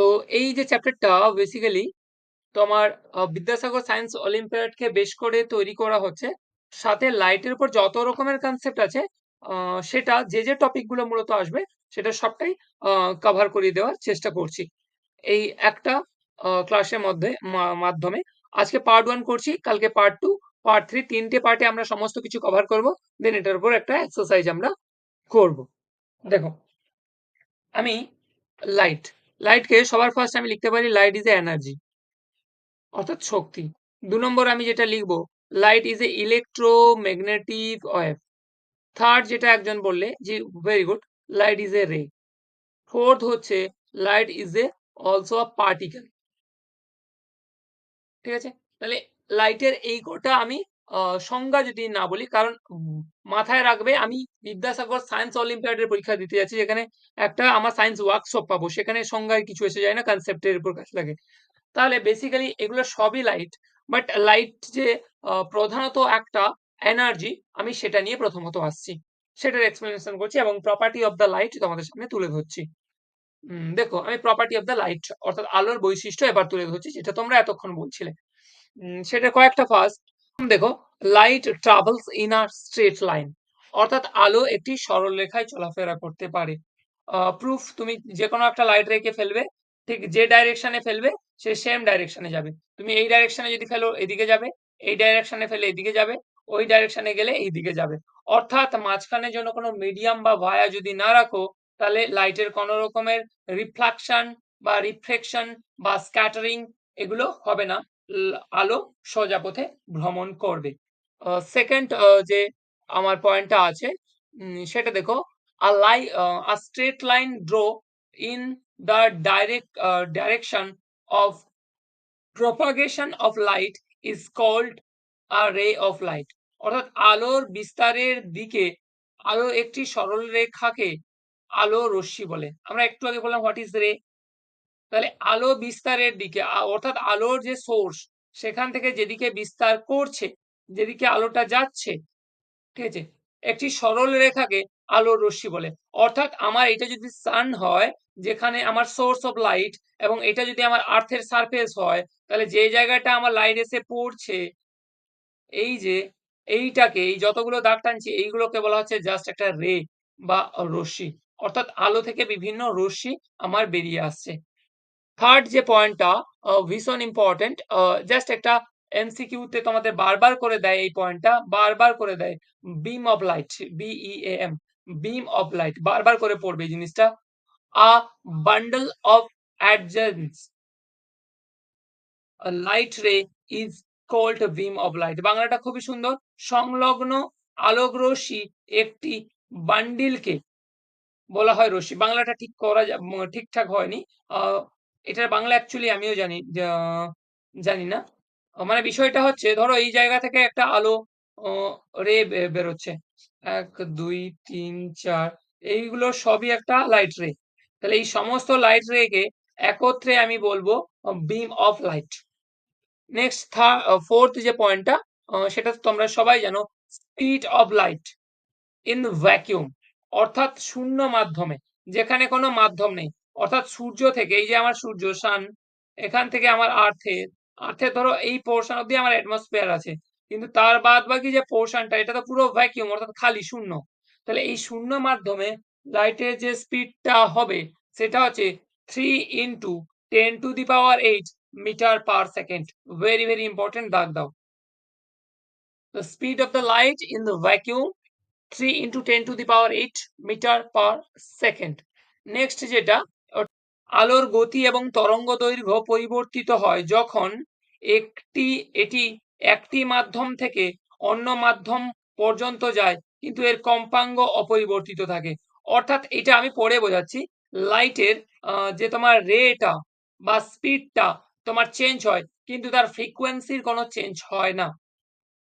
তো এই যে চ্যাপ্টারটা বেসিক্যালি তোমার বিদ্যাসাগর সায়েন্স অলিম্পিয়াডকে বেশ করে তৈরি করা হচ্ছে। সাথে লাইটের উপর যত রকমের কনসেপ্ট আছে সেটা যে যে টপিকগুলো মূলত আসবে, সেটা সবটাই কভার করিয়ে দেওয়ার চেষ্টা করছি। এই একটা ক্লাসের মধ্যে মাধ্যমে। আজকে পার্ট ওয়ান করছি, কালকে পার্ট টু পার্ট থ্রি তিনটে পার্টে আমরা সমস্ত কিছু কভার করব দেন এটার উপর একটা এক্সারসাইজ আমরা করব। দেখো, আমি লাইট লাইটকে সবার ফার্স্ট আমি লিখতে পারি লাইট ইজ এ এনার্জি অর্থাৎ শক্তি। দু নম্বর আমি যেটা লিখব light is a electromagnetic wave third যেটা একজন বললে, যে very good light is a ray fourth হচ্ছে light is a also a particle ঠিক আছে? তাহলে লাইটের এই কোটা আমি সংজ্ঞা যদি না বলি, কারণ মাথায় রাখবে আমি বিদ্যাসাগর সায়েন্স অলিম্পিয়াডের পরীক্ষা দিতে যাচ্ছি, যেখানে একটা আমার সায়েন্স ওয়ার্কশপ পাবো। সেখানে সংজ্ঞায় কিছু এসে যায় না কনসেপ্টের উপর কাজ লাগে। তাহলে বেসিক্যালি এগুলো সবই লাইট বাট লাইট যে প্রধানত একটা এনার্জি আমি সেটা নিয়ে প্রথমত আসছি। সেটার এক্সপ্লেনেশন করছি এবং প্রপার্টি অফ দ্য লাইট তোমাদের সামনে তুলে ধরছি। দেখো, আমি প্রপার্টি অফ দ্য লাইট অর্থাৎ আলোর বৈশিষ্ট্য এবার তুলে ধরছি, যেটা তোমরা এতক্ষণ বলছিলে। সেটা কয়েকটা ফার্স্ট দেখো light travels in a straight line অর্থাৎ আলো একটি সরল রেখায় চলাফেরা করতে পারে। প্রুফ তুমি যে কোনো একটা লাইট রেখে ফেলবে, ঠিক যে ডাইরেকশনে ফেলবে, সে সেম ডাইরেকশনে যাবে। তুমি এই ডাইরেকশনে যদি ফেলো, এদিকে যাবে, এই ডাইরেকশনে ফেলে, এদিকে যাবে, ওই ডাইরেকশনে গেলে এই দিকে যাবে। অর্থাৎ মাঝখানে জন্য কোনো মিডিয়াম বা ভায়া যদি না রাখো, তাহলে লাইটের কোনো রকমের রিফ্লাকশন বা রিফ্লেকশন বা স্ক্যাটারিং এগুলো হবে না। আলো সোজাপথে ভ্রমণ করবে। সেকেন্ড যে আমার পয়েন্টটা আছে সেটা দেখো a lie a straight line draw in the direct direction of propagation of light is called a ray of light অর্থাৎ আলোর বিস্তারের দিকে, আলো একটি সরল রেখাকে আলো রশ্মি বলে। আমরা একটু আগে বললাম হোয়াট ইজ রে তাহলে আলো বিস্তারের দিকে অর্থাৎ আলোর যে সোর্স সেখান থেকে যেদিকে বিস্তার করছে, যেদিকে আলোটা যাচ্ছে, ঠিক আছে? একটি সরল রেখাকে আলোর রশ্মি বলে। অর্থাৎ আমার এটা যদি সান হয়, যেখানে আমার সোর্স অফ লাইট এবং এটা যদি আমার আর্থের সারফেস হয়, তাহলে যে জায়গাটা আমার লাইট এসে পড়ছে, এই যে এইটাকে, এই যতগুলো দাগ টানছি, এইগুলোকে বলা হচ্ছে জাস্ট একটা রে বা রশ্মি। অর্থাৎ আলো থেকে বিভিন্ন রশ্মি আমার বেরিয়ে আসছে। থার্ড যে পয়েন্টটা ভীষণ ইম্পর্টেন্ট জাস্ট একটা এমসিকিউ তে তোমাদের বারবার করে দেয় এই পয়েন্টটা বারবার করে দেয় beam of light B M beam of light বারবার করে পড়বে এই জিনিসটা a bundle of adjacent light ray is called beam of light বাংলাটা খুবই সুন্দর, সংলগ্ন আলোক রশ্মি একটি বান্ডিলকে বলা হয় রশ্মি, বাংলাটা ঠিক করা ঠিকঠাক হয়নি এটার বাংলা অ্যাকচুয়ালি আমিও জানি জানি না। মানে বিষয়টা হচ্ছে, ধরো এই জায়গা থেকে একটা আলো রে বেরোচ্ছে। এক, দুই, তিন, চার, এইগুলো সবই একটা লাইট রে তাহলে এই সমস্ত লাইট রেকে একত্রে আমি বলব beam of light next fourth যে পয়েন্টটা সেটা তোমরা সবাই জানো speed of light in vacuum অর্থাৎ শূন্য মাধ্যমে, যেখানে কোনো মাধ্যম নেই। অর্থাৎ সূর্য থেকে, এই যে আমার সূর্য সান এখান থেকে আমার আর্থের আর্থে ধরো এই পোর্শন অব্দি আমার অ্যাটমসফিয়ার আছে। কিন্তু তার বাদ বাকি যে পোর্শনটা এটা তো পুরো ভ্যাকিউম অর্থাৎ খালি শূন্য। তাহলে এই শূন্য মাধ্যমে লাইটের যে স্পিডটা হবে, সেটা হচ্ছে three into ten to the power eight metre per second very very important দাগ দাও। The speed of the light in the vacuum 3 into 10 to the power 8 metre per second next যেটা আলোর গতি এবং তরঙ্গ দৈর্ঘ্য পরিবর্তিত হয় যখন একটি, এটি একটি মাধ্যম থেকে অন্য মাধ্যম পর্যন্ত যায়, কিন্তু এর কম্পাঙ্গ অপরিবর্তিত থাকে। অর্থাৎ এটা আমি পড়ে বোঝাচ্ছি, লাইটের যে তোমার রেটা বা স্পিডটা তোমার চেঞ্জ হয়, কিন্তু তার ফ্রিকোয়েন্সির কোনো চেঞ্জ হয় না।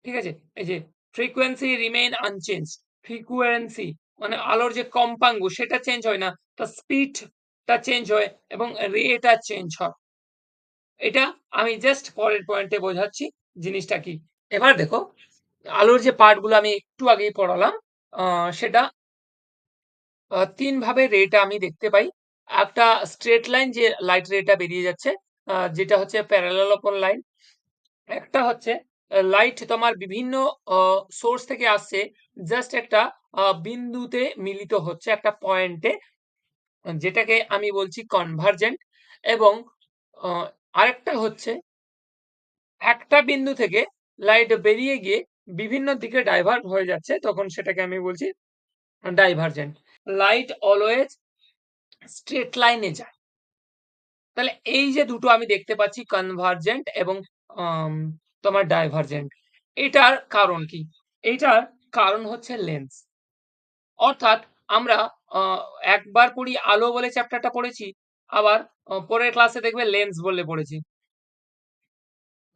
ঠিক আছে? এই যে ফ্রিকোয়েন্সি রিমেইন আনচেঞ্জ, ফ্রিকোয়েন্সি মানে আলোর যে কম্পাঙ্গ সেটা চেঞ্জ হয় না তার স্পিডটা চেঞ্জ হয় এবং রেটা চেঞ্জ হয়। এটা আমি জাস্ট পরের পয়েন্টে বোঝাচ্ছি জিনিসটা কি। এবার দেখো, আলোর যে পার্টগুলো আমি একটু আগেই পড়ালাম সেটা তিন ভাবে রেটা আমি দেখতে পাই। একটা স্ট্রেট লাইন যে লাইট রেটা বেরিয়ে যাচ্ছে যেটা হচ্ছে প্যারালাল অপর লাইন একটা হচ্ছে লাইট তোমার বিভিন্ন সোর্স থেকে আসছে জাস্ট একটা বিন্দুতে মিলিত হচ্ছে একটা পয়েন্টে যেটাকে আমি বলছি কনভার্জেন্ট এবং আরেকটা হচ্ছে একটা বিন্দু থেকে লাইট বেরিয়ে গিয়ে বিভিন্ন দিকে ডাইভার্ট হয়ে যাচ্ছে, তখন সেটাকে আমি বলছি ডাইভার্জেন্ট লাইট অলওয়েজ স্ট্রেট লাইনে যায়। তাহলে এই যে দুটো আমি দেখতে পাচ্ছি কনভার্জেন্ট এবং তোমার ডাইভার্জেন্ট এটার কারণ কি? এটার কারণ হচ্ছে লেন্স অর্থাৎ আমরা একবার পড়ি আলো বলে চ্যাপ্টারটা পড়েছি, আবার পরের ক্লাসে দেখবে লেন্স বলে পড়েছি।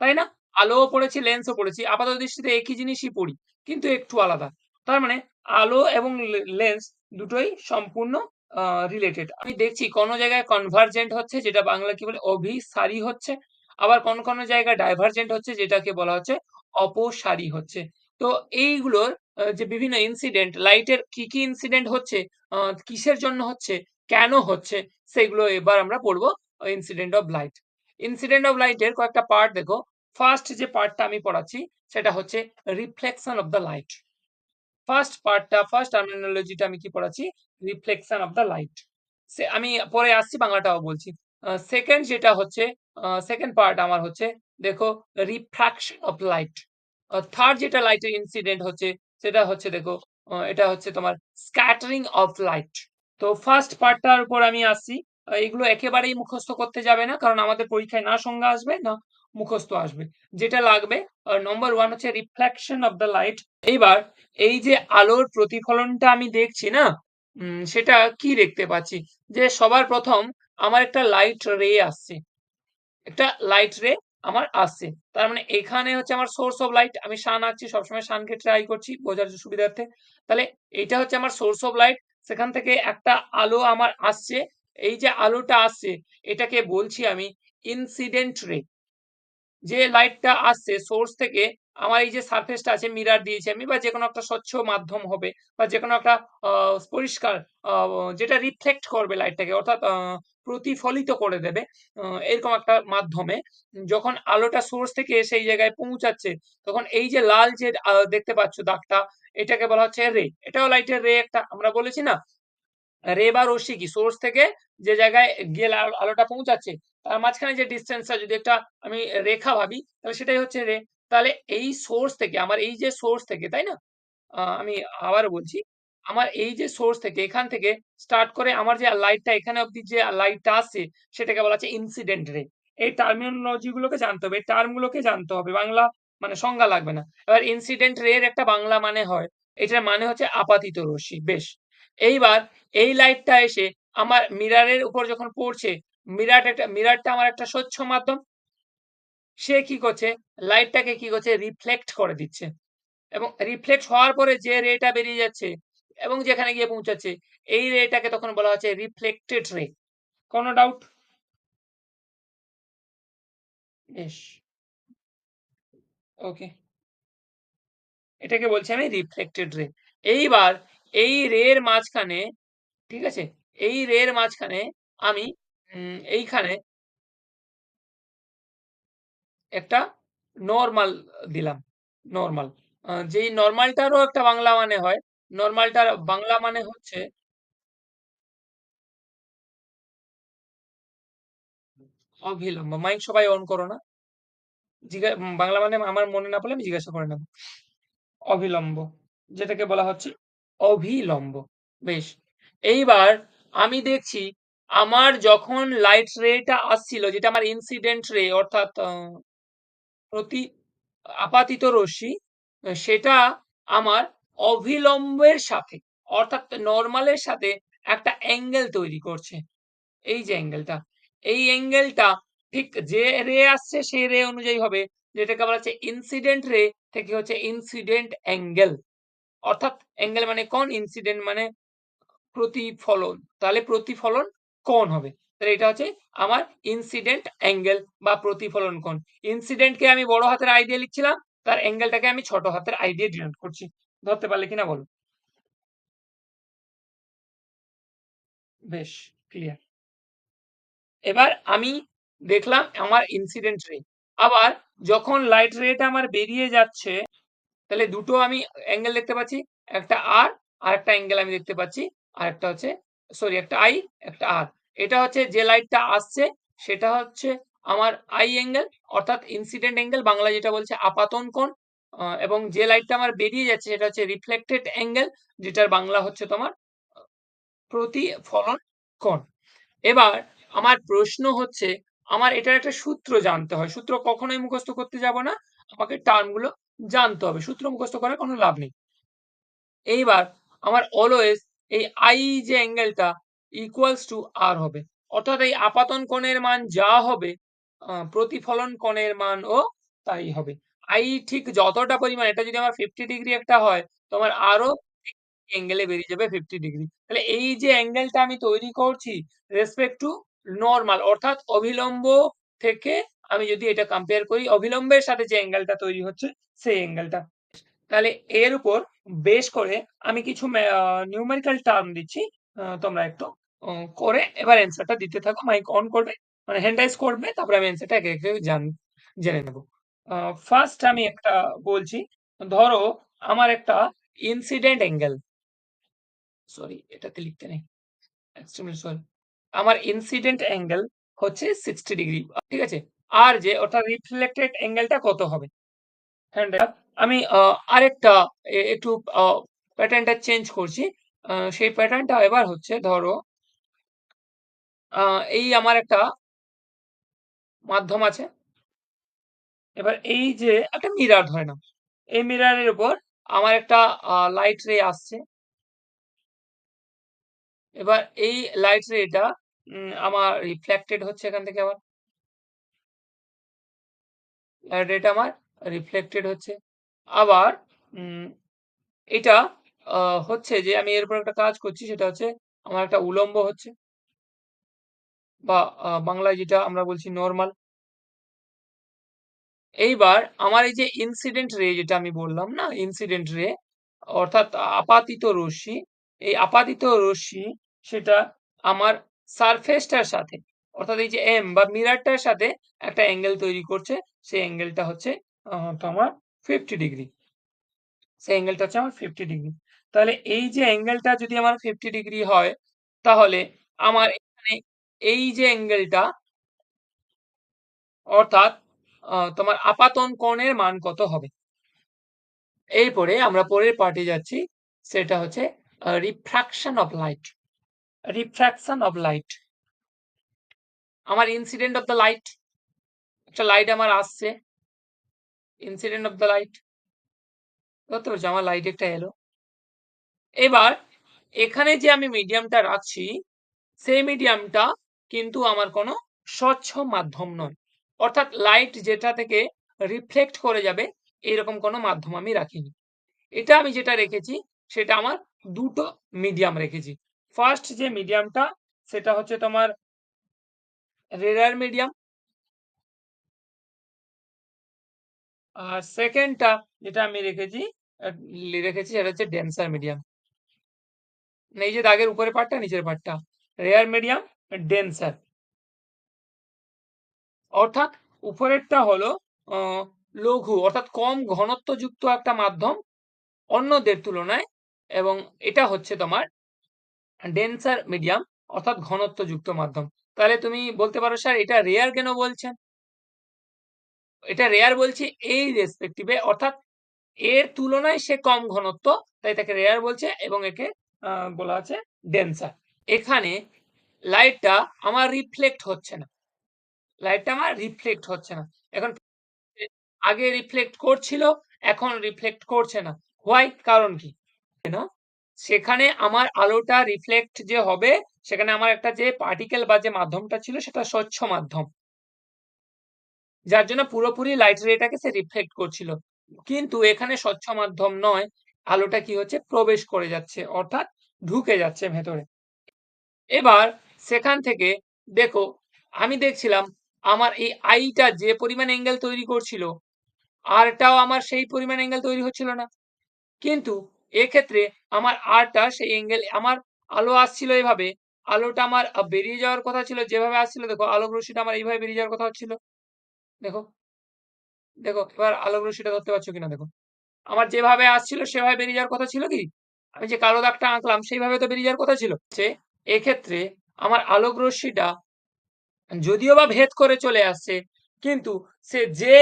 তাই না? আলোও পড়েছি লেন্সও পড়েছি। আপাতত দৃষ্টিতে একই জিনিসই পড়ি, কিন্তু একটু আলাদা। তার মানে আলো এবং লেন্স দুটোই সম্পূর্ণ রিলেটেড আমি দেখছি কোন জায়গায় কনভার্জেন্ট হচ্ছে, যেটা বাংলা কি বলে অভিসারী হচ্ছে, আবার কোন কোন জায়গায় ডাইভার্জেন্ট হচ্ছে, যেটাকে বলা হচ্ছে অপসারী হচ্ছে। তো এইগুলোর যে বিভিন্ন ইনসিডেন্ট লাইটের কি কি ইনসিডেন্ট হচ্ছে কিসের জন্য হচ্ছে, কেন হচ্ছে, সেগুলো এবার আমরা পড়ব incident of light incident of লাইটের কয়েকটা পার্ট দেখো। ফার্স্ট যে পার্টটা আমি পড়াচ্ছি, সেটা হচ্ছে reflection of the light first পার্টটা ফার্স্ট টার্মিনোলজিটা আমি কি পড়াচ্ছি? রিফ্লেকশন অফ দ্য লাইট সে, আমি পরে আসছি বাংলাটাও বলছি। সেকেন্ড যেটা হচ্ছে সেকেন্ড পার্ট আমার হচ্ছে, দেখো রিফ্রাকশন অফ লাইট থার্ড যেটা লাইটের ইনসিডেন্ট হচ্ছে সেটা হচ্ছে দেখো এটা হচ্ছে তোমার স্ক্যাটারিং অফ লাইট তো ফার্স্ট পার্টটার উপর আমি আহ, এগুলো একেবারেই মুখস্থ করতে যাবে না কারণ আমাদের পরীক্ষায় না সংজ্ঞা আসবে না মুখস্থ আসবে। যেটা লাগবে নম্বর ওয়ান হচ্ছে রিফ্লেকশন অফ দ্য লাইট এইবার এই যে আলোর প্রতিফলনটা আমি দেখছি না সেটা কি দেখতে পাচ্ছি? যে সবার প্রথম আমার একটা লাইট রে আসছে। একটা লাইট রে আমার আসছে তার মানে এখানে হচ্ছে আমার সোর্স অফ লাইট আমি সান আঁকছি, সবসময় শানকে ট্রাই করছি, বোঝার সুবিধার্থে। তাহলে এটা হচ্ছে আমার সোর্স অফ লাইট সেখান থেকে একটা আলো আমার আসছে। এই যে আলোটা আসছে, এটাকে বলছি আমি ইনসিডেন্ট রে যে লাইটটা আসছে সোর্স থেকে আমার এই যে সারফেসটা আছে মিরার দিয়েছি আমি, বা যে কোনো একটা স্বচ্ছ মাধ্যম হবে, বা যে কোনো একটা পরিষ্কার যেটা রিফ্লেক্ট করবে লাইটটাকে অর্থাৎ প্রতিফলিত করে দেবে এরকম একটা মাধ্যমে, যখন আলোটা সোর্স থেকে সেই জায়গায় পৌঁছাচ্ছে, তখন এই যে লাল যে দেখতে পাচ্ছ দাগটা, এটাকে বলা হচ্ছে রে এটাও লাইটের রে একটা, আমরা বলেছি না? রে বা রশ্মি কি? সোর্স থেকে যে জায়গায় গিয়ে আলো- আলোটা পৌঁছাচ্ছে, তার মাঝখানে যে ডিস্টেন্সটা যদি একটা আমি রেখা ভাবি, তাহলে সেটাই হচ্ছে রে তাহলে এই সোর্স থেকে, আমার এই যে সোর্স থেকে, তাই না? আমি আবার বলছি, আমার এই যে সোর্স থেকে, এখান থেকে স্টার্ট করে আমার যে লাইটটা এখানে অবধি যে লাইটটা আসছে সেটাকে বলা হচ্ছে ইনসিডেন্ট রে এই টার্মিনোলজি গুলোকে জানতে হবে, এই টার্ম গুলোকে জানতে হবে, বাংলা মানে সংজ্ঞা লাগবে না। এবার ইনসিডেন্ট রে এর একটা বাংলা মানে হয়, এটার মানে হচ্ছে আপাতিত রশ্মি, বেশ। এইবার এই লাইটটা এসে আমার মিরারের উপর যখন পড়ছে মিরার একটা মিরারটা আমার একটা স্বচ্ছ মাধ্যম সে কি করছে? লাইটটাকে কি করছে? রিফ্লেক্ট করে দিচ্ছে। এবং রিফ্লেক্ট হওয়ার পরে যে রেটা বেরিয়ে যাচ্ছে এবং যেখানে গিয়ে পৌঁছাচ্ছে, এই রেটাকে তখন বলা হচ্ছে রিফ্লেক্টেড রে কোনো ডাউট বেশ। ওকে এটাকে বলছি আমি রিফ্লেক্টেড রে এইবার এই রের মাঝখানে, ঠিক আছে? এই রের মাঝখানে আমি এইখানে একটা নর্মাল দিলাম নর্মাল যেই নর্মালটারও একটা বাংলা মানে হয় নর্মালটার বাংলা মানে হচ্ছে অবিলম্ব মাইক সবাই অন করো না। জিজ্ঞা- উম, বাংলা মানে আমার মনে না পড়লে আমি জিজ্ঞাসা করে নেব। অবিলম্ব যেটাকে বলা হচ্ছে অভিলম্ব বেশ। এইবার আমি দেখছি আমার যখন লাইট রেটা আসছিল যেটা আমার ইনসিডেন্ট রে অর্থাৎ প্রতি আপাতিত রশ্মি সেটা আমার অভিলম্বের সাথে, অর্থাৎ নর্মালের সাথে একটা অ্যাঙ্গেল তৈরি করছে। এই যে অ্যাঙ্গেলটা এই অ্যাঙ্গেলটা ঠিক যে রে আসছে সেই রে অনুযায়ী হবে, যেটাকে বলা হচ্ছে ইনসিডেন্ট রে থেকে হচ্ছে ইনসিডেন্ট অ্যাঙ্গেল অর্থাৎ অ্যাঙ্গেল মানে কোন ইনসিডেন্ট মানে প্রতিফলন। তাহলে প্রতিফলন কোন হবে? তাহলে এটা হচ্ছে আমার ইনসিডেন্ট অ্যাঙ্গেল বা প্রতিফলন কোণ। ইনসিডেন্টকে আমি বড় হাতের আই দিয়ে লিখছিলাম, তার অ্যাঙ্গেলটাকে আমি ছোট হাতের আই দিয়ে ডিনোট করছি। ধরতে পারলে কিনা বলো? বেশ ক্লিয়ার এবার আমি দেখলাম আমার ইনসিডেন্ট রে আবার যখন লাইট রেটা আমার বেরিয়ে যাচ্ছে, তাহলে দুটো আমি অ্যাঙ্গেল দেখতে পাচ্ছি, একটা আর আর একটা অ্যাঙ্গেল আমি দেখতে পাচ্ছি, আর একটা হচ্ছে সরি একটা আই একটা আর এটা হচ্ছে যে লাইটটা আসছে, সেটা হচ্ছে আমার আই অ্যাঙ্গেল, অর্থাৎ ইনসিডেন্ট অ্যাঙ্গেল বাংলা যেটা বলছে আপাতন কোণ এবং যে লাইটটা আমার বেরিয়ে যাচ্ছে সেটা হচ্ছে রিফ্লেক্টেড অ্যাঙ্গেল যেটার বাংলা হচ্ছে তোমার প্রতিফলন কোণ। এবার আমার প্রশ্ন হচ্ছে, আমার এটার একটা সূত্র জানতে হয়, সূত্র কখনোই মুখস্থ করতে যাব না, আমাকে টার্মগুলো জানতে হবে, সূত্র মুখস্থ করার কোনো লাভ নেই। এইবার আমার অলওয়েজ এই আই যে অ্যাঙ্গেলটা ইকুয়ালস টু আর হবে। অর্থাৎ এই আপাতন কোণের মান যা হবে প্রতিফলন কোণের মান ও তাই হবে। আই ঠিক যতটা পরিমাণ, এটা যদি আমার ফিফটি ডিগ্রি একটা হয় তোমার আরও অ্যাঙ্গেলে বেরিয়ে যাবে ফিফটি ডিগ্রি তাহলে এই যে অ্যাঙ্গেলটা আমি তৈরি করছি রেসপেক্ট টু নর্মাল অর্থাৎ অভিলম্ব থেকে আমি যদি এটা কম্পেয়ার করি, অভিলম্বের সাথে যে অ্যাঙ্গেলটা তৈরি হচ্ছে, সেই অ্যাঙ্গেলটা তাহলে এর উপর বেশ করে আমি কিছু নিউমেরিক্যাল টার্ম দিচ্ছি তোমরা একটু করে এবার অ্যান্সারটা দিতে থাকো মাইক অন করবে মানে হ্যান্ড রাইজ করবে, তারপরে আমি অ্যান্সারটা একে একে জান, জেনে নেব। ফার্স্ট আমি একটা বলছি, ধরো আমার একটা ইনসিডেন্ট অ্যাঙ্গেল সরি এটাতে লিখতে নেই সরি আমার ইনসিডেন্ট অ্যাঙ্গেল হচ্ছে সিক্সটি ডিগ্রি ঠিক আছে? আর যে ওটা রিফ্লেক্টেড অ্যাঙ্গেলটা কত হবে? আমি আরেকটা একটু প্যাটার্নটা চেঞ্জ করছি সেই প্যাটার্নটা এবার হচ্ছে ধরো এই আমার একটা মাধ্যম আছে। এবার এই যে একটা মিরার ধরে নাও। এই মিরারের উপর আমার একটা লাইট রে আসছে। এবার এই লাইট রেটা আমার রিফ্লেক্টেড হচ্ছে এখান থেকে আবার। লাইট রেটা আমার রিফ্লেক্টেড হচ্ছে। আবার এটা হচ্ছে যে আমি এর উপর একটা কাজ করছি, সেটা হচ্ছে আমার একটা উলম্ব হচ্ছে। বা বাংলায় যেটা আমরা বলছি নর্মাল এইবার আমার এই যে ইনসিডেন্ট রে যেটা আমি বললাম না ইনসিডেন্ট রে অর্থাৎ আপাতিত রশ্মি, এই আপাতিত রশ্মি সেটা আমার সারফেসটার সাথে, অর্থাৎ এই যে এম বা মিরারটার সাথে একটা অ্যাঙ্গেল তৈরি করছে, সেই অ্যাঙ্গেলটা হচ্ছে তোমার ফিফটি ডিগ্রি সেই অ্যাঙ্গেলটা হচ্ছে আমার ফিফটি ডিগ্রি তাহলে এই যে অ্যাঙ্গেলটা যদি আমার ফিফটি ডিগ্রি হয়, তাহলে আমার এই যে অ্যাঙ্গেলটা, অর্থাৎ তোমার আপাতন কোণের মান কত হবে? এরপরে আমরা পরের পার্টে যাচ্ছি, সেটা হচ্ছে refraction of light refraction of light আমার ইনসিডেন্ট অফ দ্য লাইট একটা লাইট আমার আসছে। ইনসিডেন্ট অফ দ্য লাইট বুঝতে পারছ আমার লাইট একটা এলো। এবার, এখানে যে আমি মিডিয়ামটা রাখছি, সেই মিডিয়ামটা কিন্তু আমার কোনো স্বচ্ছ মাধ্যম নয়। অর্থাৎ লাইট যেটা থেকে রিফ্লেক্ট করে যাবে, এরকম কোনো মাধ্যম আমি রাখিনি। এটা আমি যেটা রেখেছি, সেটা আমার দুটো মিডিয়াম রেখেছি। ফার্স্ট যে মিডিয়ামটা সেটা হচ্ছে তোমার রেডার মিডিয়াম আর সেকেন্ডটা যেটা আমি রেখেছি রেখেছি সেটা হচ্ছে ডেন্সার মিডিয়াম এই যে দাগের উপরে পার্টটা নিচের পার্টটা রেয়ার মিডিয়াম ডেন্সার অর্থাৎ উপরেরটা হলো লঘু, অর্থাৎ কম ঘনত্বযুক্ত একটা মাধ্যম অন্যদের তুলনায়, এবং এটা হচ্ছে তোমার ডেন্সার মিডিয়াম অর্থাৎ ঘনত্বযুক্ত মাধ্যম। তাহলে তুমি বলতে পারো, স্যার, এটা রেয়ার কেন বলছেন? এটা রেয়ার বলছে এই রেসপেক্টিভে অর্থাৎ এর তুলনায় সে কম ঘনত্ব, তাই তাকে রেয়ার বলছে, এবং একে বলা আছে ডেন্সার এখানে লাইটটা আমার রিফ্লেক্ট হচ্ছে না। লাইটটা আমার রিফ্লেক্ট হচ্ছে না। এখন আগে রিফ্লেক্ট করছিল, এখন রিফ্লেক্ট করছে না। হোয়াই কারণ কি? না সেখানে আমার আলোটা রিফ্লেক্ট যে হবে, সেখানে আমার একটা যে পার্টিকেল বা যে মাধ্যমটা ছিল, সেটা স্বচ্ছ মাধ্যম। যার জন্য পুরোপুরি লাইট রেটাকে সে রিফ্লেক্ট করছিল। কিন্তু এখানে স্বচ্ছ মাধ্যম নয়, আলোটা কি হচ্ছে? প্রবেশ করে যাচ্ছে, অর্থাৎ ঢুকে যাচ্ছে ভেতরে। এবার সেখান থেকে দেখো, আমি দেখছিলাম আমার এই আইটা যে পরিমাণ অ্যাঙ্গেল তৈরি করছিল আরটাও আমার সেই পরিমাণ অ্যাঙ্গেল তৈরি হচ্ছিল না কিন্তু এক্ষেত্রে আমার আরটা সেই অ্যাঙ্গেল আমার আলো আসছিল এভাবে, আলোটা আমার বেরিয়ে যাওয়ার কথা ছিল, যেভাবে আসছিল, দেখো আলোক রশ্মিটা আমার এইভাবে বেরিয়ে যাওয়ার কথা হচ্ছিল। দেখো। দেখো এবার আলোক রশ্মিটা ধরতে পারছ কিনা দেখো। আমার যেভাবে আসছিল সেভাবে বেরিয়ে যাওয়ার কথা ছিল কি? আমি যে কালো দাগটা আঁকলাম, সেইভাবে তো বেরিয়ে যাওয়ার কথা ছিল। যে এক্ষেত্রে আমার আলোক রশ্মিটা যদিও বা ভেদ করে চলে আসছে কিন্তু সে যে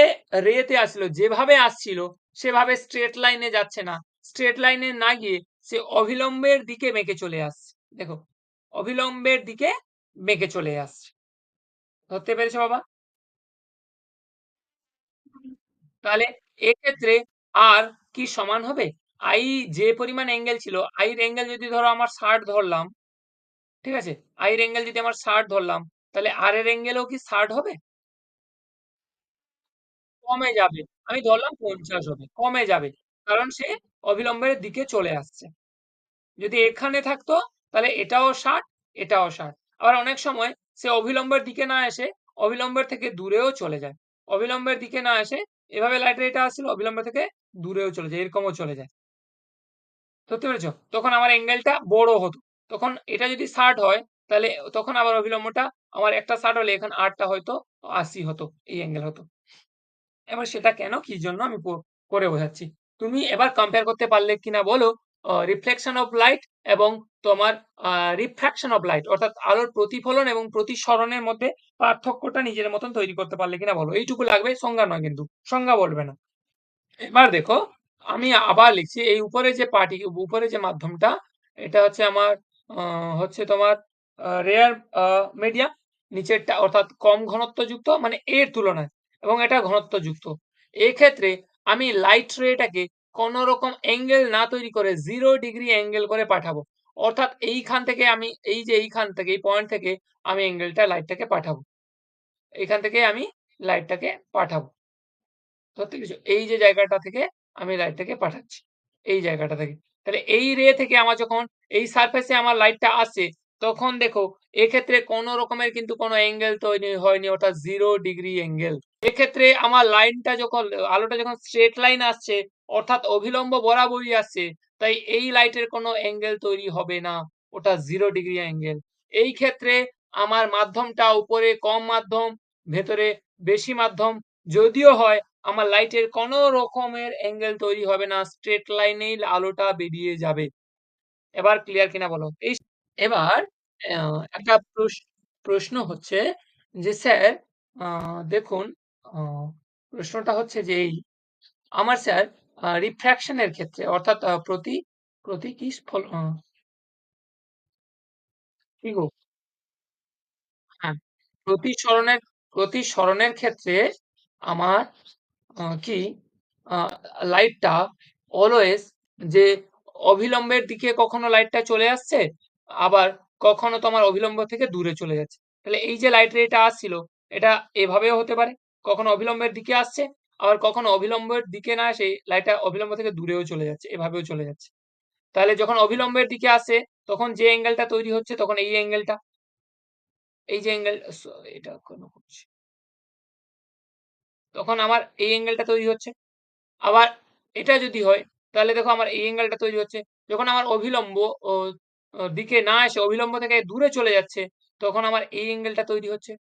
রেতে আসছিল যেভাবে আসছিল সেভাবে স্ট্রেট লাইনে যাচ্ছে না। স্ট্রেট লাইনে না গিয়ে সে অভিলম্বের দিকে বেঁকে চলে আসছে। দেখো অভিলম্বের দিকে বেঁকে চলে আসছে। ধরতে পেরেছ বাবা? তাহলে এক্ষেত্রে আর কি সমান হবে? আই যে পরিমাণ অ্যাঙ্গেল ছিল আইর অ্যাঙ্গেল যদি ধরো আমার ৬০ ধরলাম, ঠিক আছে? i এর অ্যাঙ্গেল যদি আমার ৬০ ধরলাম, তাহলে r এর অ্যাঙ্গেলও কি ৬০ হবে? কমে যাবে। আমি ধরলাম ৫০ হবে। কমে যাবে। কারণ সে অবিলম্বের দিকে চলে আসছে। যদি এখানে থাকতো তাহলে এটাও ৬০, এটাও ৬০। আবার অনেক সময় সে অবিলম্বের দিকে না এসে অবিলম্বের থেকে দূরেও চলে যায়। অবিলম্বের দিকে না এসে এভাবে লাইটের এটা আসছিল অবিলম্ব থেকে দূরেও চলে যায়। এরকমও চলে যায়। বুঝতে পেরেছ? তখন আমার অ্যাঙ্গেলটা বড় হতো। তখন এটা যদি ৬০ হয়, তাহলে তখন আবার অভিলম্বটা আমার একটা ৬০ হলে এখানে আটটা হয়তো ৮০ হতো। এই অ্যাঙ্গেল হতো। এবার সেটা কেন, কি জন্য আমি করে বোঝাচ্ছি। তুমি এবার কম্পেয়ার করতে পারলে কিনা বলো রিফ্লেকশন অফ লাইট এবং তোমার রিফ্র্যাকশন অফ লাইট অর্থাৎ আলোর প্রতিফলন এবং প্রতিসরণের মধ্যে পার্থক্যটা নিজের মতন তৈরি করতে পারলে কিনা বলো। এইটুকু লাগবে, সংজ্ঞা নয় কিন্তু। সংজ্ঞা বলবে না। এবার দেখো, আমি আবার লিখছি, এই উপরে যে পার্টি উপরে যে মাধ্যমটা, এটা হচ্ছে আমার হচ্ছে তোমার রেয়ার আ মিডিয়াম নিচেরটা অর্থাৎ কম ঘনত্বযুক্ত মানে এর তুলনায়, এবং এটা ঘনত্বযুক্ত। এক্ষেত্রে আমি লাইট রেটাকে কোন রকম অ্যাঙ্গেল না তৈরি করে জিরো ডিগ্রি অ্যাঙ্গেল করে পাঠাবো। অর্থাৎ এইখান থেকে আমি, এই যে এইখান থেকে, এই পয়েন্ট থেকে আমি অ্যাঙ্গেলটা লাইটটাকে পাঠাবো। এখান থেকে আমি লাইটটাকে পাঠাবো। ধরতে পেরেছ? এই যে জায়গাটা থেকে আমি লাইটটাকে পাঠাচ্ছি। এই জায়গাটা থেকে। তাহলে এই রে থেকে আমার যখন এই সারফেসে আমার লাইটটা আসছে, তখন দেখো এক্ষেত্রে কোন রকমের কিন্তু কোনো অ্যাঙ্গেল তৈরি হয়নি অর্থাৎ জিরো ডিগ্রি অ্যাঙ্গেল। এক্ষেত্রে আমার লাইনটা যখন আলোটা যখন স্ট্রেট লাইন আসছে অর্থাৎ অভিলম্ব বরাবরই আসছে, তাই এই লাইটের কোনো অ্যাঙ্গেল তৈরি হবে না। ওটা জিরো ডিগ্রি অ্যাঙ্গেল। এই ক্ষেত্রে আমার মাধ্যমটা উপরে কম মাধ্যম, ভেতরে বেশি মাধ্যম যদিও হয় আমার লাইটের কোনো রকমের অ্যাঙ্গেল তৈরি হবে না। স্ট্রেট লাইনেই আলোটা বেরিয়ে যাবে। এবার ক্লিয়ার কিনা বলো? এই এবার একটা প্রশ প্রশ্ন হচ্ছে যে স্যার দেখুন প্রশ্নটা হচ্ছে যে এই আমার স্যার আ রিফ্র্যাকশন এর ক্ষেত্রে অর্থাৎ প্রতি প্রতি কি ফল কি গো? হ্যাঁ, প্রতিসরণের প্রতিসরণের ক্ষেত্রে আমার কি লাইটটা অলওয়েজ যে অভিলম্বের দিকে কখনো লাইটটা চলে আসছে, আবার কখনো তোমার অভিলম্ব থেকে দূরে চলে যাচ্ছে। তাহলে এই যে লাইট রেটা আসছিল, এটা এভাবেও হতে পারে। কখনো অভিলম্বের দিকে আসছে, আবার কখনো অভিলম্বের দিকে না এসে লাইটটা অভিলম্ব থেকে দূরেও চলে যাচ্ছে। এভাবেও চলে যাচ্ছে। তাহলে যখন অভিলম্বের দিকে আসে, তখন যে অ্যাঙ্গেলটা তৈরি হচ্ছে তখন এই অ্যাঙ্গেলটা এই যে অ্যাঙ্গেল এটা কেন করছি? তখন আমার এই অ্যাঙ্গেলটা তৈরি হচ্ছে। আবার এটা যদি হয় তাহলে দেখো আমার এই অ্যাঙ্গেলটা তৈরি হচ্ছে। যখন আমার অভিলম্ব দিকে না এসে অভিলম্ব থেকে দূরে চলে যাচ্ছে, তখন আমার এই অ্যাঙ্গেলটা তৈরি হচ্ছে।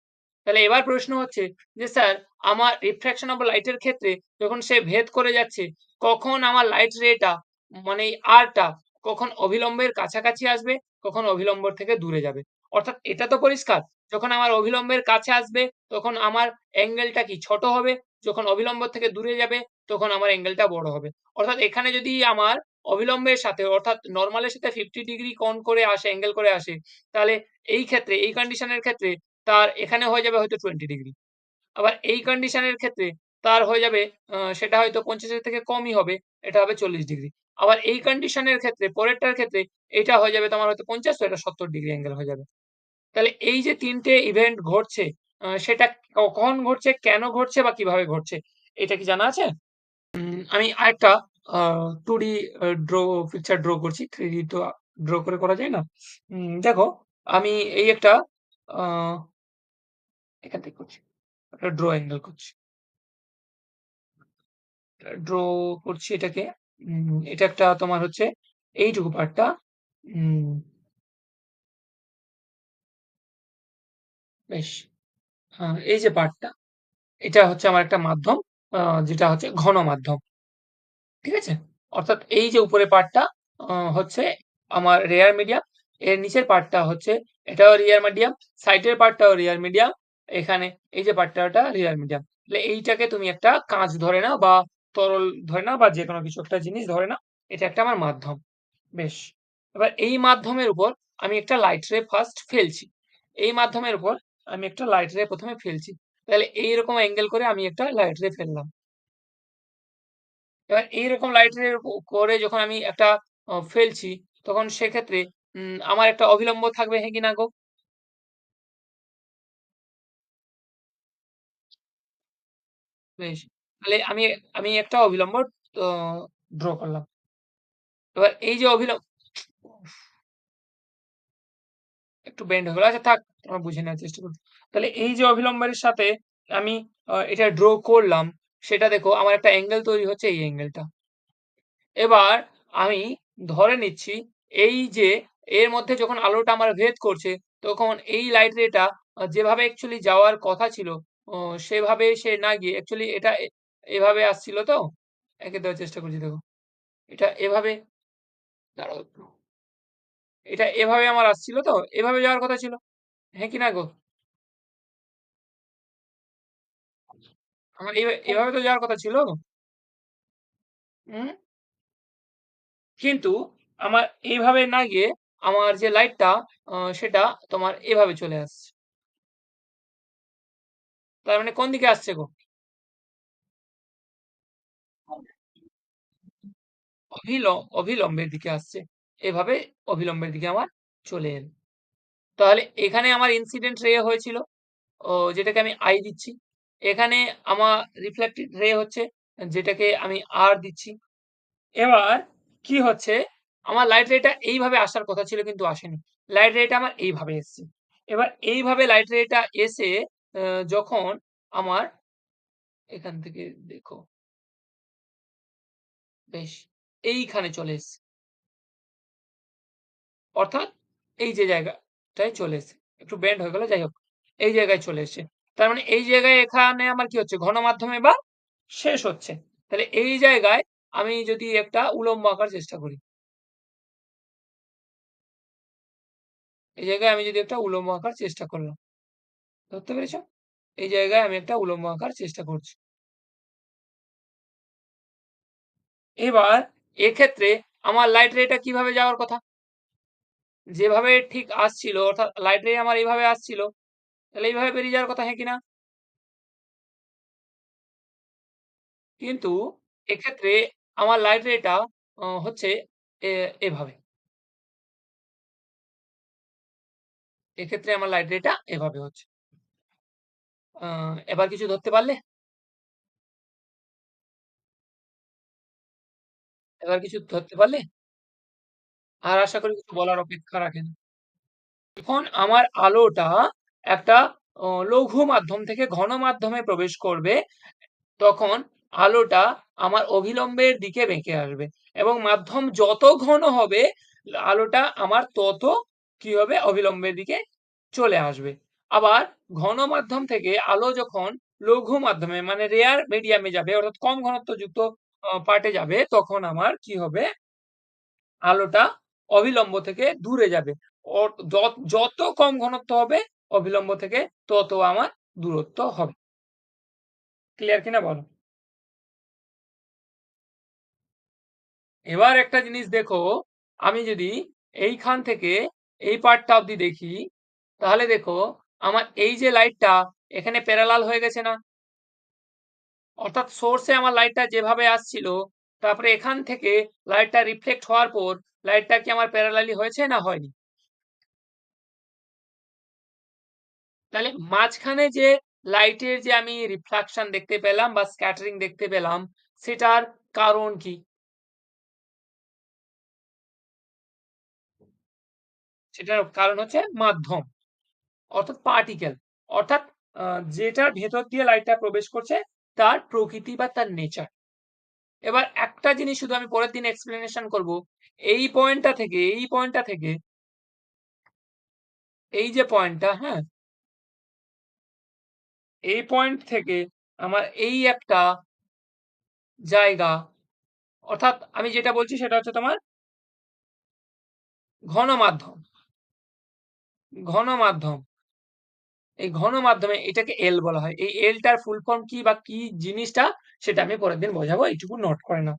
তাহলে এবার প্রশ্ন হচ্ছে যে স্যার আমার রিফ্র্যাকশন অফ লাইটের ক্ষেত্রে যখন সে ভেদ করে যাচ্ছে, কখন আমার লাইট রে টা মানে R কখন অভিলম্বের কাছাকাছি আসবে, কখন অভিলম্বর থেকে দূরে যাবে। অর্থাৎ এটা তো পরিষ্কার যখন আমার অভিলম্বের কাছে আসবে তখন আমার অ্যাঙ্গেলটা কি ছোট হবে, যখন অবিলম্ব থেকে দূরে যাবে তখন আমার অ্যাঙ্গেলটা বড় হবে। অর্থাৎ এখানে যদি আমার অবিলম্বের সাথে অর্থাৎ নরমাল এর সাথে 50 ডিগ্রি কোণ করে আসে, অ্যাঙ্গেল করে আসে, তাহলে এই ক্ষেত্রে এই কন্ডিশন এর ক্ষেত্রে তার এখানে হয়ে যাবে হয়তো 20 ডিগ্রি। আবার এই কন্ডিশন এর ক্ষেত্রে তার হয়ে যাবে সেটা হয়তো ৫০ এর থেকে কমই হবে। এটা হবে ৪০ ডিগ্রি। আবার এই কন্ডিশন এর ক্ষেত্রে পরেরটার ক্ষেত্রে এটা হয়ে যাবে তোমার হয়তো ৫০ তো এটা ৭০ ডিগ্রি অ্যাঙ্গেল হয়ে যাবে। তাহলে এই যে তিনটে ইভেন্ট ঘটছে সেটা কখন ঘটছে, কেন ঘটছে বা কীভাবে ঘটছে? এটা কি জানা আছে? আমি আরেকটা 2D আ ড্র পিকচার ড্র করছি। 3D তো ড্র করে করা যায় না। দেখো আমি এই একটা এখান থেকে করছি। ড্র অ্যাঙ্গেল করছি। ড্র করছি এটাকে। এটা একটা তোমার হচ্ছে এইটুকু পার্টটা বেশ। এই যে পার্টটা, এটা হচ্ছে আমার একটা মাধ্যম যেটা হচ্ছে ঘন মাধ্যম। ঠিক আছে? অর্থাৎ এই যে উপরের পার্টটা হচ্ছে আমার রেয়ার মিডিয়াম। এর নিচের পার্টটা হচ্ছে এটাও রেয়ার মিডিয়াম, সাইডের পার্টটাও রেয়ার মিডিয়াম। এখানে এই যে পার্টটা ওটা রেয়ার মিডিয়াম। তাহলে এইটাকে তুমি একটা কাঁচ ধরে নাও বা তরল ধরে নাও বা যেকোনো কিছু একটা জিনিস ধরে নাও। এটা একটা আমার মাধ্যম। বেশ। এবার এই মাধ্যমের উপর আমি একটা লাইট রে ফার্স্ট ফেলছি। এই মাধ্যমের উপর আমি একটা লাইট রে প্রথমে ফেলছি। তাহলে এইরকম অ্যাঙ্গেল করে আমি একটা লাইট রে ফেললাম। এবার এইরকম লাইট রে করে যখন আমি একটা ফেলছি, তখন সেক্ষেত্রে আমার একটা অবিলম্ব থাকবে, হ্যাঁ কি না গো? বেশ। তাহলে আমি আমি একটা অবিলম্ব ড্র করলাম। এবার এই যে অভিলম একটু বেন্ড হয়ে গেল। আচ্ছা থাক, আমরা বুঝে নেওয়ার চেষ্টা করছি। তাহলে এই যে অভিলম্বের সাথে আমি এটা ড্র করলাম, সেটা দেখো আমার একটা অ্যাঙ্গেল তৈরি হচ্ছে এই অ্যাঙ্গেলটা। এবার আমি ধরে নিচ্ছি এই যে এর মধ্যে যখন আলোটা আমার ভেদ করছে, তখন এই লাইট রেটা যেভাবে অ্যাকচুয়ালি যাওয়ার কথা ছিল, সেভাবে সে না গিয়ে অ্যাকচুয়ালি এটা এভাবে আসছিল তো? একে দেওয়ার চেষ্টা করছি দেখো। এটা এভাবে দাঁড়াও। এটা এভাবে আমার আসছিল তো? এভাবে যাওয়ার কথা ছিল। হ্যাঁ কি না গো? আমার এভাবে তো যাওয়ার কথা ছিল। কিন্তু আমার এইভাবে না গিয়ে আমার যে লাইটটা সেটা তোমার এভাবে চলে আসছে। তার মানে কোন দিকে আসছে গো? অভিল অভিলম্বের দিকে আসছে। এভাবে অভিলম্বের দিকে আমার চলে এল। তাহলে এখানে আমার ইনসিডেন্ট রে হয়েছিল। ও যেটাকে আমি আই দিচ্ছি। এখানে আমার রিফ্লেক্টেড রে হচ্ছে, যেটাকে আমি আর দিচ্ছি। এবার কি হচ্ছে আমার লাইট রেটা এইভাবে আসার কথা ছিল কিন্তু আসেনি। লাইট রেটা আমার এইভাবে এসছে। এবার এইভাবে লাইট রেটা এসে যখন আমার এখান থেকে দেখো, বেশ, এইখানে চলে এসছে। অর্থাৎ এই যে জায়গাটায় চলে এসছে। একটু বেন্ড হয়ে গেল, যাই হোক। এই জায়গায় চলে এসছে। তার মানে এই জায়গায় এখানে আমার কি হচ্ছে ঘন মাধ্যমে বা শেষ হচ্ছে। তাহলে এই জায়গায় আমি যদি একটা উলম্ব আঁকার চেষ্টা করি। এই জায়গায় আমি যদি একটা উলম্ব আঁকার চেষ্টা করলাম। ধরতে পেরেছ? এই জায়গায় আমি একটা উলম্ব আঁকার চেষ্টা করছি। এবার এক্ষেত্রে আমার লাইট রে টা কীভাবে যাওয়ার কথা? যেভাবে ঠিক আসছিল অর্থাৎ লাইট রে আমার এভাবে আসছিল। তাহলে এইভাবে বেরিয়ে যাওয়ার কথা, হ্যাঁ কিনা কিন্তু এক্ষেত্রে আমার লাইট রে টা হচ্ছে এভাবে। এক্ষেত্রে আমার লাইট রে টা এভাবে হচ্ছে। এবার কিছু ধরতে পারলে? এবার কিছু ধরতে পারলে? আর আশা করি কিছু বলার অপেক্ষা রাখে না। এখন আমার আলোটা একটা লঘু মাধ্যম থেকে ঘন মাধ্যমে প্রবেশ করবে। তখন আলোটা আমার অভিলম্বের দিকে বেঁকে আসবে এবং মাধ্যম যত ঘন হবে, আলোটা আমার তত কি হবে অবিলম্বের দিকে চলে আসবে। আবার ঘন মাধ্যম থেকে আলো যখন লঘু মাধ্যমে মানে রেয়ার মিডিয়ামে যাবে, অর্থাৎ কম ঘনত্বযুক্ত আ পার্টে যাবে, তখন আমার কি হবে? আলোটা অবিলম্ব থেকে দূরে যাবে। যত কম ঘনত্ব হবে অবিলম্ব থেকে তত আমার দূরত্ব হবে। ক্লিয়ার কিনা বলো? এবার একটা জিনিস দেখো, আমি যদি এইখান থেকে এই পার্টটা অব্দি দেখি, তাহলে দেখো আমার এই যে লাইটটা এখানে প্যারালাল হয়ে গেছে না? অর্থাৎ সোর্সে আমার লাইটটা যেভাবে আসছিল, তারপরে এখান থেকে লাইটটা রিফ্লেক্ট হওয়ার পর লাইটটা কি আমার প্যারালালি হয়েছে না হয়নি? তাহলে মাঝখানে যে লাইটের যে আমি রিফ্লেকশন দেখতে পেলাম বা স্ক্যাটারিং দেখতে পেলাম, সেটার কারণ কি? সেটার কারণ হচ্ছে মাধ্যম। অর্থাৎ পার্টিকেল। অর্থাৎ যেটার ভেতর দিয়ে লাইটটা প্রবেশ করছে তার প্রকৃতি বা তার নেচার। এবার একটা জিনিস শুধু আমি পরের দিন এক্সপ্লেনেশন করব। এই পয়েন্টটা থেকে এই পয়েন্টটা থেকে এই যে পয়েন্টটা, হ্যাঁ? এই পয়েন্ট থেকে আমার এই একটা জায়গা অর্থাৎ আমি যেটা বলছি সেটা হচ্ছে তোমার ঘন মাধ্যম ঘন মাধ্যম এই ঘন মাধ্যমে এটাকে এল বলা হয়। এই এলটার ফুল ফর্ম কি বা কি জিনিসটা, সেটা আমি পরের দিন বোঝাবো। এইটুকু নোট করে নাও।